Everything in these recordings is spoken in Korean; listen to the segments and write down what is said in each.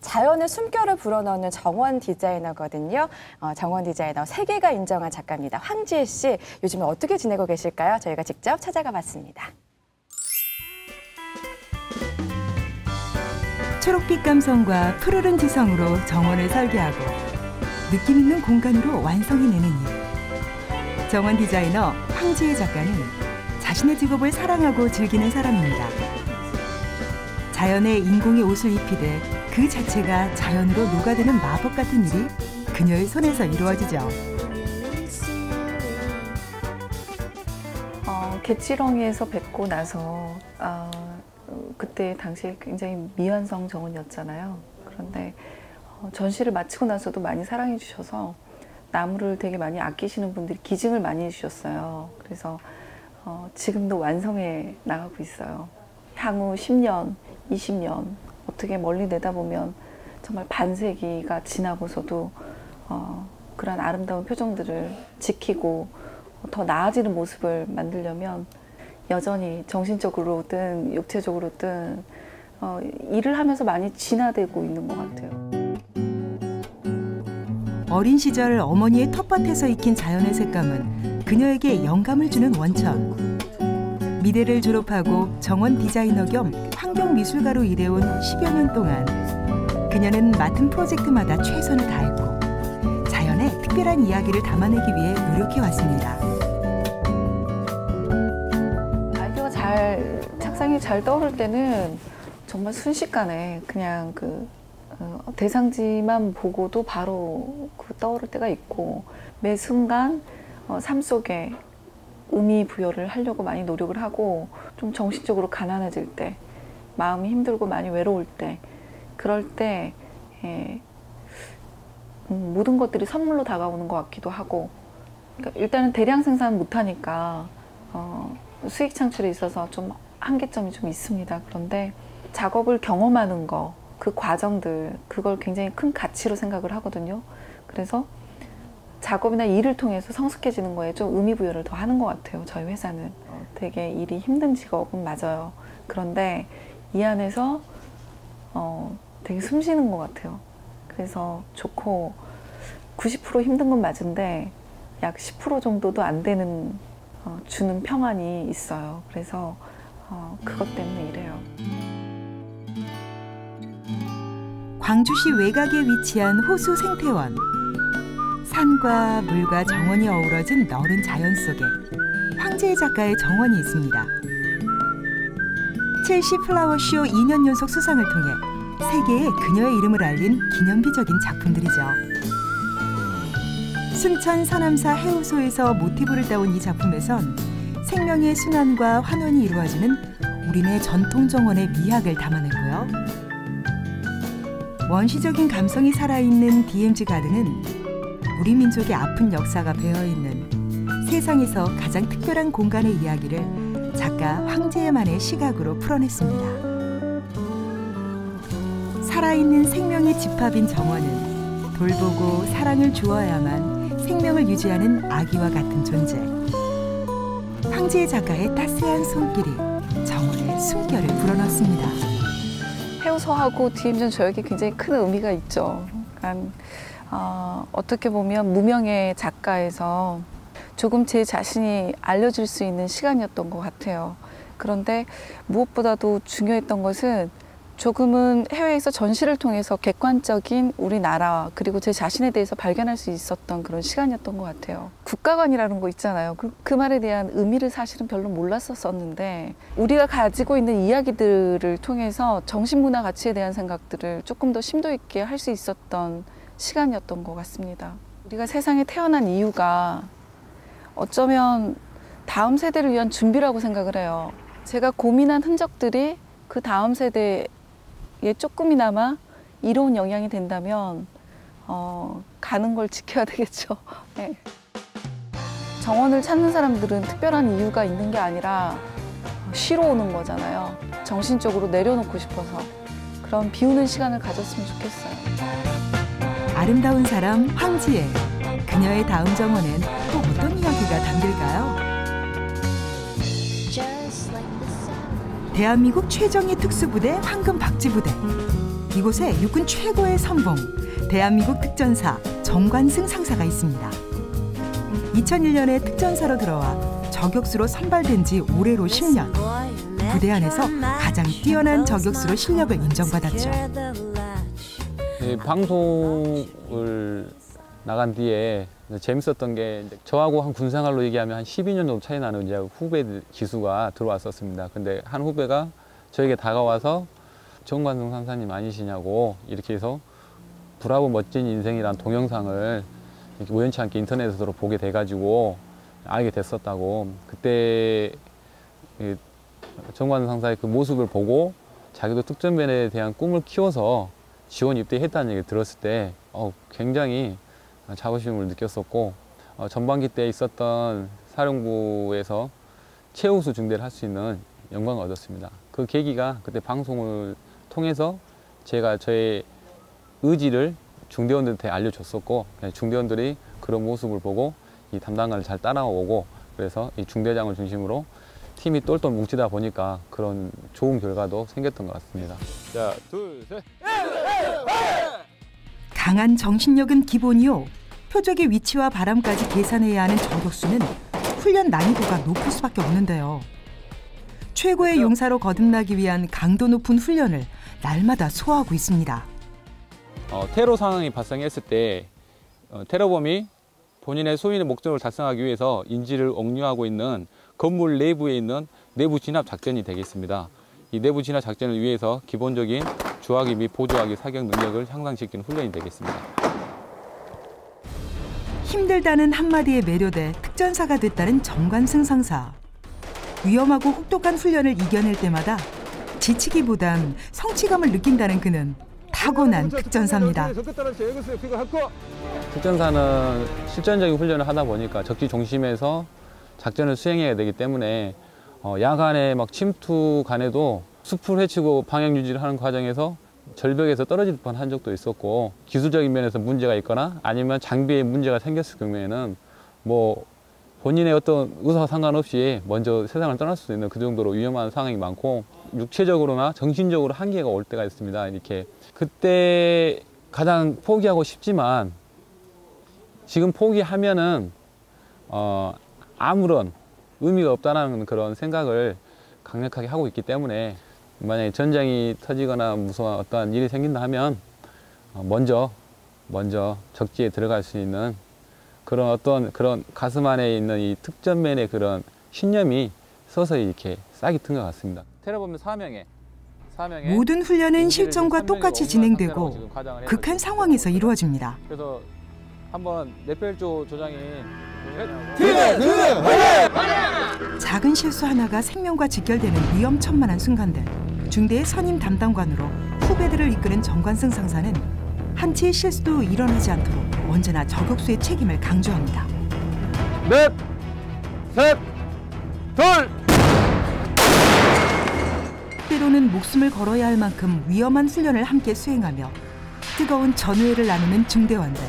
자연의 숨결을 불어넣는 정원 디자이너거든요. 어, 정원 디자이너 세계가 인정한 작가입니다. 황지혜 씨, 요즘에 어떻게 지내고 계실까요? 저희가 직접 찾아가 봤습니다. 초록빛 감성과 푸르른 지성으로 정원을 설계하고 느낌 있는 공간으로 완성해내는 일. 정원 디자이너 황지혜 작가는 자신의 직업을 사랑하고 즐기는 사람입니다. 자연에 인공의 옷을 입히되 그 자체가 자연으로 녹아드는 마법 같은 일이 그녀의 손에서 이루어지죠. 어, 개치렁이에서 뵙고 나서 어, 그때 당시에 굉장히 미완성 정원이었잖아요. 그런데 어, 전시를 마치고 나서도 많이 사랑해 주셔서 나무를 되게 많이 아끼시는 분들이 기증을 많이 해주셨어요. 그래서 어, 지금도 완성해 나가고 있어요. 향후 10년, 20년 어떻게 멀리 내다보면 정말 반세기가 지나고서도 어, 그런 아름다운 표정들을 지키고 더 나아지는 모습을 만들려면 여전히 정신적으로든 육체적으로든 어, 일을 하면서 많이 진화되고 있는 것 같아요. 어린 시절 어머니의 텃밭에서 익힌 자연의 색감은 그녀에게 영감을 주는 원천. 미대를 졸업하고 정원 디자이너 겸 환경 미술가로 일해온 10여 년 동안 그녀는 맡은 프로젝트마다 최선을 다했고 자연의 특별한 이야기를 담아내기 위해 노력해 왔습니다. 아이디어가 잘 착상이 잘 떠오를 때는 정말 순식간에 그냥 그 어, 대상지만 보고도 바로 그 떠오를 때가 있고 매 순간 어, 삶 속에 의미 부여를 하려고 많이 노력을 하고 좀 정신적으로 가난해질 때 마음이 힘들고 많이 외로울 때 그럴 때 예, 음, 모든 것들이 선물로 다가오는 것 같기도 하고 그러니까 일단은 대량 생산 못하니까 어, 수익 창출에 있어서 좀 한계점이 좀 있습니다. 그런데 작업을 경험하는 거, 그 과정들, 그걸 굉장히 큰 가치로 생각을 하거든요. 그래서 작업이나 일을 통해서 성숙해지는 거에 좀 의미 부여를 더 하는 것 같아요. 저희 회사는 어, 되게 일이 힘든 직업은 맞아요. 그런데 이 안에서 어, 되게 숨 쉬는 것 같아요. 그래서 좋고 90% 힘든 건 맞은데 약 10% 정도도 안 되는 어, 주는 평안이 있어요. 그래서 어, 그것 때문에 이래요. 광주시 외곽에 위치한 호수 생태원. 산과 물과 정원이 어우러진 너른 자연 속에 황제의 작가의 정원이 있습니다. 첼시 플라워쇼 2년 연속 수상을 통해 세계에 그녀의 이름을 알린 기념비적인 작품들이죠. 순천 서남사 해우소에서 모티브를 따온 이 작품에선 생명의 순환과 환원이 이루어지는 우리네 전통 정원의 미학을 담아내고요. 원시적인 감성이 살아있는 DMZ 가든은 우리 민족의 아픈 역사가 배어있는 세상에서 가장 특별한 공간의 이야기를 작가 황제만의 시각으로 풀어냈습니다. 살아있는 생명의 집합인 정원은 돌보고 사랑을 주어야만 생명을 유지하는 아기와 같은 존재. 황제의 작가의 따스한 손길이 정원의 숨결을 불어넣습니다. 해우소하고 DMZ는 저에게 굉장히 큰 의미가 있죠. 그러니까 어, 어떻게 보면 무명의 작가에서 조금 제 자신이 알려질 수 있는 시간이었던 것 같아요. 그런데 무엇보다도 중요했던 것은 조금은 해외에서 전시를 통해서 객관적인 우리나라 그리고 제 자신에 대해서 발견할 수 있었던 그런 시간이었던 것 같아요. 국가관이라는 거 있잖아요. 그, 그 말에 대한 의미를 사실은 별로 몰랐었었는데 우리가 가지고 있는 이야기들을 통해서 정신문화 가치에 대한 생각들을 조금 더 심도 있게 할 수 있었던 시간이었던 것 같습니다. 우리가 세상에 태어난 이유가 어쩌면 다음 세대를 위한 준비라고 생각을 해요. 제가 고민한 흔적들이 그 다음 세대에 조금이나마 이로운 영향이 된다면 어, 가는 걸 지켜야 되겠죠. 네. 정원을 찾는 사람들은 특별한 이유가 있는 게 아니라 쉬러 오는 거잖아요. 정신적으로 내려놓고 싶어서 그런 비우는 시간을 가졌으면 좋겠어요. 아름다운 사람 황지혜. 그녀의 다음 정원엔 또 어떤 이야기가 담길까요? 대한민국 최정예 특수부대 황금 박쥐부대. 이곳에 육군 최고의 선봉, 대한민국 특전사 정관승 상사가 있습니다. 2001년에 특전사로 들어와 저격수로 선발된 지 올해로 10년. 부대 안에서 가장 뛰어난 저격수로 실력을 인정받았죠. 이 방송을 나간 뒤에 재밌었던 게 저하고 한 군생활로 얘기하면 한 12년 정도 차이 나는 이제 후배 기수가 들어왔었습니다. 근데 한 후배가 저에게 다가와서 정관성 상사님 아니시냐고 이렇게 해서 브라보 멋진 인생이란 동영상을 이렇게 우연치 않게 인터넷으로 보게 돼가지고 알게 됐었다고 그때 이 정관 상사의 그 모습을 보고 자기도 특전면에 대한 꿈을 키워서 지원 입대했다는 얘기를 들었을 때 어, 굉장히 자부심을 느꼈었고 어, 전반기 때 있었던 사령부에서 최우수 중대를 할 수 있는 영광을 얻었습니다. 그 계기가 그때 방송을 통해서 제가 저의 의지를 중대원들한테 알려줬었고 중대원들이 그런 모습을 보고 이 담당관을 잘 따라오고 그래서 이 중대장을 중심으로 팀이 똘똘 뭉치다 보니까 그런 좋은 결과도 생겼던 것 같습니다. 자, 둘, 셋. 강한 정신력은 기본이요. 표적의 위치와 바람까지 계산해야 하는 저격수는 훈련 난이도가 높을 수밖에 없는데요. 최고의 용사로 거듭나기 위한 강도 높은 훈련을 날마다 소화하고 있습니다. 어, 테러 상황이 발생했을 때 어, 테러범이 본인의 소인의 목적을 달성하기 위해서 인지를 억류하고 있는 건물 내부에 있는 내부 진압 작전이 되겠습니다. 이 내부 진압 작전을 위해서 기본적인 주화기 및 보조화기 사격 능력을 향상시키는 훈련이 되겠습니다. 힘들다는 한마디에 매료돼 특전사가 됐다는 정관승 상사. 위험하고 혹독한 훈련을 이겨낼 때마다 지치기보단 성취감을 느낀다는 그는 타고난 특전사입니다. 특전사는 실전적인 훈련을 하다 보니까 적지 중심에서 작전을 수행해야 되기 때문에 어, 야간에 막 침투 간에도 숲을 헤치고 방향 유지를 하는 과정에서 절벽에서 떨어질 뻔한 적도 있었고 기술적인 면에서 문제가 있거나 아니면 장비에 문제가 생겼을 경우에는 뭐 본인의 어떤 의사와 상관없이 먼저 세상을 떠날 수도 있는 그 정도로 위험한 상황이 많고 육체적으로나 정신적으로 한계가 올 때가 있습니다. 이렇게 그때 가장 포기하고 싶지만 지금 포기하면은 어, 아무런 의미가 없다는 그런 생각을 강력하게 하고 있기 때문에 만약에 전쟁이 터지거나 무서운 어떠한 일이 생긴다 하면 어, 먼저 먼저 적지에 들어갈 수 있는 그런 어떤 그런 가슴 안에 있는 이 특전면의 그런 신념이 서서히 이렇게 싹이 튼 것 같습니다. 테러범 사명에 사명에 모든 훈련은 실전과 똑같이 진행되고 극한 상황에서. 이루어집니다. 그래서 한번 넷벨조 조장이 작은 실수 하나가 생명과 직결되는 위험천만한 순간들. 중대의 선임 담당관으로 후배들을 이끄는 정관승 상사는 한치의 실수도 일어나지 않도록 언제나 저격수의 책임을 강조합니다. 넷, 셋, 둘. 때로는 목숨을 걸어야 할 만큼 위험한 훈련을 함께 수행하며 뜨거운 전우회를 나누는 중대원들.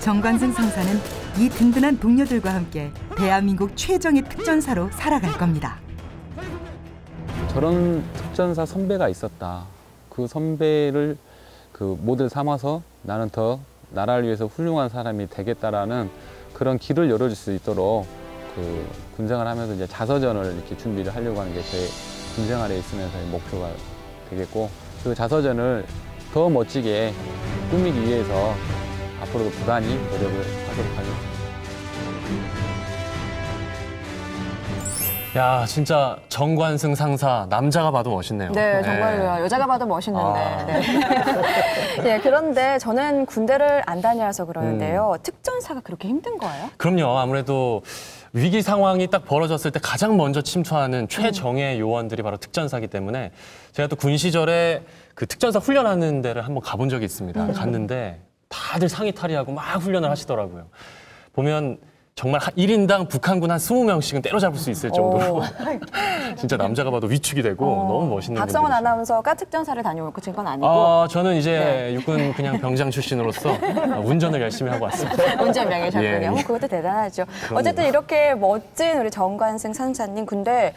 정관승 상사는 이 든든한 동료들과 함께 대한민국 최정의 특전사로 살아갈 겁니다. 저런 특전사 선배가 있었다. 그 선배를 그 모델 삼아서 나는 더 나라를 위해서 훌륭한 사람이 되겠다라는 그런 길을 열어줄 수 있도록 그 군생활 하면서 이제 자서전을 이렇게 준비를 하려고 하는 게 제 군생활에 있으면서의 목표가 되겠고 그 자서전을 더 멋지게 꾸미기 위해서 앞으로도 부단히 노력을 하도록 하겠습니다. 야, 진짜 정관승 상사 남자가 봐도 멋있네요. 네, 정말로요. 여자가 봐도 멋있는데. 아. 네. 예, 그런데 저는 군대를 안 다녀서 그러는데요. 특전사가 그렇게 힘든 거예요? 그럼요. 아무래도 위기 상황이 딱 벌어졌을 때 가장 먼저 침투하는 최정예 요원들이 바로 특전사기 때문에 제가 또 군 시절에 그 특전사 훈련하는 데를 한번 가본 적이 있습니다. 갔는데 다들 상의 탈의하고 막 훈련을 하시더라고요. 보면 정말 한 1인당 북한군 한 20명씩은 때려잡을 수 있을 정도로 진짜 남자가 봐도 위축이 되고 너무 멋있는 박성원 분들이시죠. 아나운서가 특전사를 다녀올 건 아니고 아, 저는 이제 네. 육군 그냥 병장 출신으로서 운전을 열심히 하고 왔습니다. 운전병이셨군요. 예, 예. 뭐 그것도 대단하죠. 그럼요. 어쨌든 이렇게 멋진 우리 정관승 상사님 근데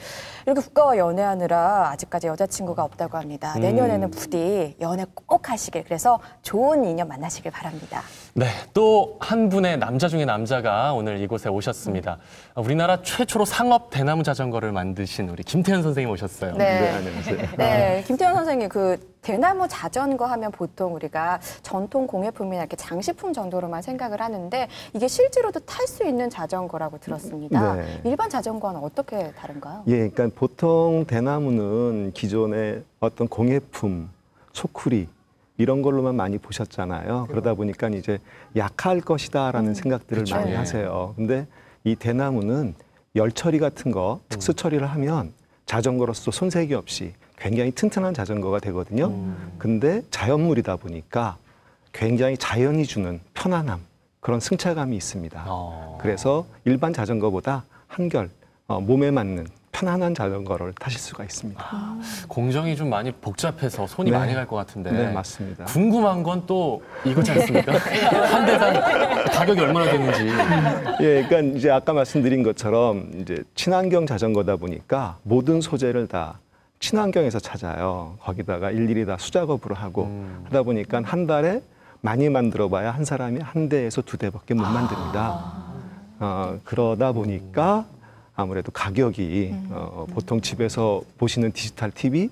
이렇게 국가와 연애하느라 아직까지 여자친구가 없다고 합니다. 음. 내년에는 부디 연애 꼭 하시길 그래서 좋은 인연 만나시길 바랍니다. 네, 또 한 분의 남자 중에 남자가 오늘 이곳에 오셨습니다. 우리나라 최초로 상업 대나무 자전거를 만드신 우리 김태현 선생님 오셨어요. 네. 안녕하세요. 네, 김태현 선생님 그 대나무 자전거 하면 보통 우리가 전통 공예품이나 이렇게 장식품 정도로만 생각을 하는데 이게 실제로도 탈 수 있는 자전거라고 들었습니다. 네. 일반 자전거는 어떻게 다른가요? 예, 그러니까 보통 대나무는 기존의 어떤 공예품, 소쿠리 이런 걸로만 많이 보셨잖아요. 그러다 보니까 이제 약할 것이다라는 생각들을 그쵸. 많이 예. 하세요. 근데 이 대나무는 열 처리 같은 거 특수 처리를 하면 자전거로서 손색이 없이 굉장히 튼튼한 자전거가 되거든요. 근데 자연물이다 보니까 굉장히 자연이 주는 편안함 그런 승차감이 있습니다. 어. 그래서 일반 자전거보다 한결 어, 몸에 맞는 편안한 자전거를 타실 수가 있습니다. 공정이 좀 많이 복잡해서 손이 네. 많이 갈 것 같은데. 네, 맞습니다. 궁금한 건 또 이거지 않습니까? 한 대당 가격이 얼마나 되는지. 예, 그러니까 이제 아까 말씀드린 것처럼 이제 친환경 자전거다 보니까 모든 소재를 다 친환경에서 찾아요. 거기다가 일일이 다 수작업으로 하고 음. 하다 보니까 한 달에 많이 만들어봐야 한 사람이 한 대에서 두 대밖에 못 만듭니다. 어, 그러다 보니까 아무래도 가격이 어, 보통 집에서 보시는 디지털 TV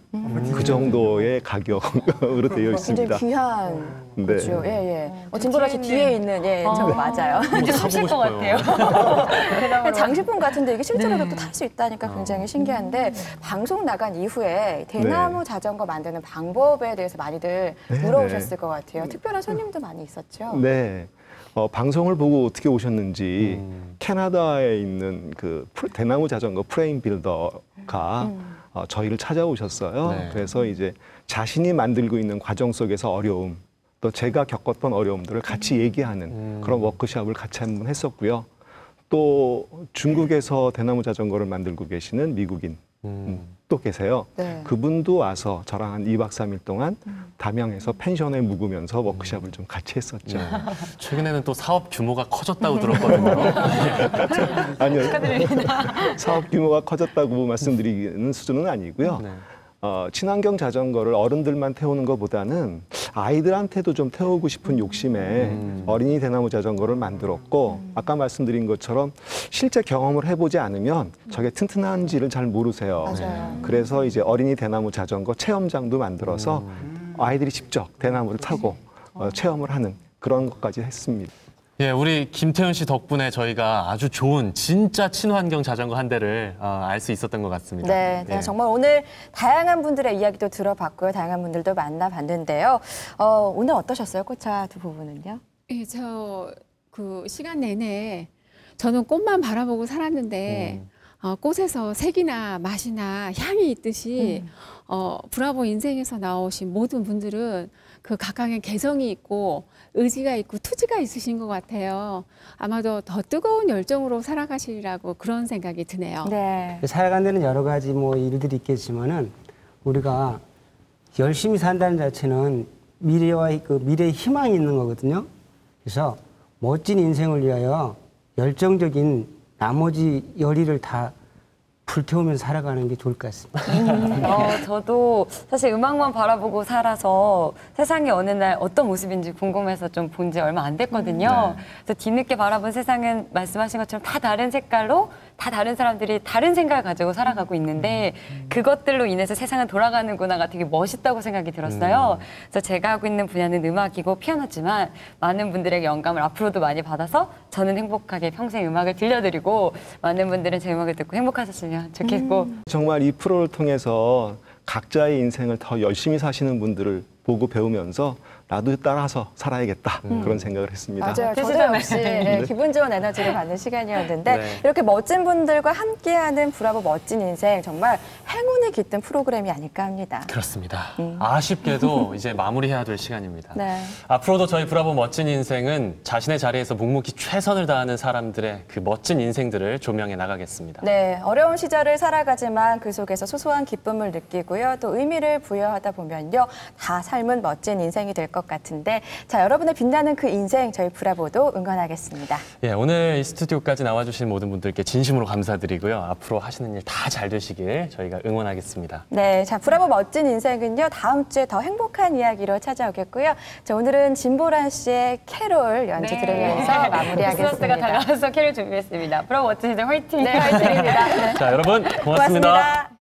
그 정도의 가격으로 되어 있습니다. 굉장히 귀한 네. 거죠. 예, 예. 어, 진보라 씨 뒤에 있는 예, 저거 맞아요. 이제 사보고 싶어요. 그냥 장식품 같은데 이게 실제로도 또탈 수 있다니까 굉장히 신기한데 방송 나간 이후에 대나무 자전거 만드는 방법에 대해서 많이들 네, 물어보셨을 것 같아요. 특별한 손님도 많이 있었죠. 네. 어, 방송을 보고 어떻게 오셨는지 음. 캐나다에 있는 그 프레- 대나무 자전거 프레임 빌더가 어, 저희를 찾아오셨어요. 네. 그래서 이제 자신이 만들고 있는 과정 속에서 어려움, 또 제가 겪었던 어려움들을 같이 얘기하는 음. 그런 워크숍을 같이 한번 했었고요. 또 중국에서 대나무 자전거를 만들고 계시는 미국인 음. 또 계세요. 네. 그분도 와서 저랑 한 2박 3일 동안 담양에서 펜션에 묵으면서 워크숍을 좀 같이 했었죠. 네. 최근에는 또 사업 규모가 커졌다고 들었거든요. 아니요. 사업 규모가 커졌다고 말씀드리는 수준은 아니고요. 네. 어, 친환경 자전거를 어른들만 태우는 것보다는 아이들한테도 좀 태우고 싶은 욕심에 음. 어린이 대나무 자전거를 만들었고 아까 말씀드린 것처럼 실제 경험을 해보지 않으면 저게 튼튼한지를 잘 모르세요. 맞아요. 그래서 이제 어린이 대나무 자전거 체험장도 만들어서 아이들이 직접 대나무를 타고 어, 체험을 하는 그런 것까지 했습니다. 예, 우리 김태현 씨 덕분에 저희가 아주 좋은 진짜 친환경 자전거 한 대를 어, 알수 있었던 것 같습니다. 네, 제가 예. 정말 오늘 다양한 분들의 이야기도 들어봤고요. 다양한 분들도 만나봤는데요. 어, 오늘 어떠셨어요? 꽃차 두 부분은요? 예, 저 그 시간 내내 저는 꽃만 바라보고 살았는데 음. 어, 꽃에서 색이나 맛이나 향이 있듯이 어, 브라보 인생에서 나오신 모든 분들은 그 각각의 개성이 있고 의지가 있고 투지가 있으신 것 같아요. 아마도 더 뜨거운 열정으로 살아가시리라고 그런 생각이 드네요. 네. 살아가는 데는 여러 가지 뭐 일들이 있겠지만은 우리가 열심히 산다는 자체는 미래와 그 미래의 희망이 있는 거거든요. 그래서 멋진 인생을 위하여 열정적인 나머지 열의를 다 불태우면서 살아가는 게 좋을 것 같습니다. 어, 저도 사실 음악만 바라보고 살아서 세상이 어느 날 어떤 모습인지 궁금해서 좀 본 지 얼마 안 됐거든요. 그래서 뒤늦게 바라본 세상은 말씀하신 것처럼 다 다른 색깔로 다 다른 사람들이 다른 생각을 가지고 살아가고 있는데 그것들로 인해서 세상은 돌아가는구나가 되게 멋있다고 생각이 들었어요. 그래서 제가 하고 있는 분야는 음악이고 피아노지만 많은 분들에게 영감을 앞으로도 많이 받아서 저는 행복하게 평생 음악을 들려드리고 많은 분들은 제 음악을 듣고 행복하셨으면 좋겠고 정말 이 프로를 통해서 각자의 인생을 더 열심히 사시는 분들을 보고 배우면서 나도 따라서 살아야겠다 그런 생각을 했습니다. 맞아요. 저도. 역시 예, 기분 좋은 에너지를 받는 시간이었는데 네. 이렇게 멋진 분들과 함께하는 브라보 멋진 인생 정말 행운이 깃든 프로그램이 아닐까 합니다. 그렇습니다. 아쉽게도 이제 마무리해야 될 시간입니다. 네. 앞으로도 저희 브라보 멋진 인생은 자신의 자리에서 묵묵히 최선을 다하는 사람들의 그 멋진 인생들을 조명해 나가겠습니다. 네, 어려운 시절을 살아가지만 그 속에서 소소한 기쁨을 느끼고요. 또 의미를 부여하다 보면요. 다 삶은 멋진 인생이 될 것 같은데 자, 여러분의 빛나는 그 인생 저희 브라보도 응원하겠습니다. 예, 오늘 이 스튜디오까지 나와주신 모든 분들께 진심으로 감사드리고요. 앞으로 하시는 일 다 잘 되시길 저희가 응원하겠습니다. 네, 자, 브라보 멋진 인생은요. 다음 주에 더 행복한 이야기로 찾아오겠고요. 자, 오늘은 진보란 씨의 캐롤 연주 들으면서 크리스마스가 마무리하겠습니다. 다가와서 캐를 준비했습니다. 브라보 멋진 인생 화이팅! 네, 화이팅입니다. 네. 자, 여러분 고맙습니다. 고맙습니다.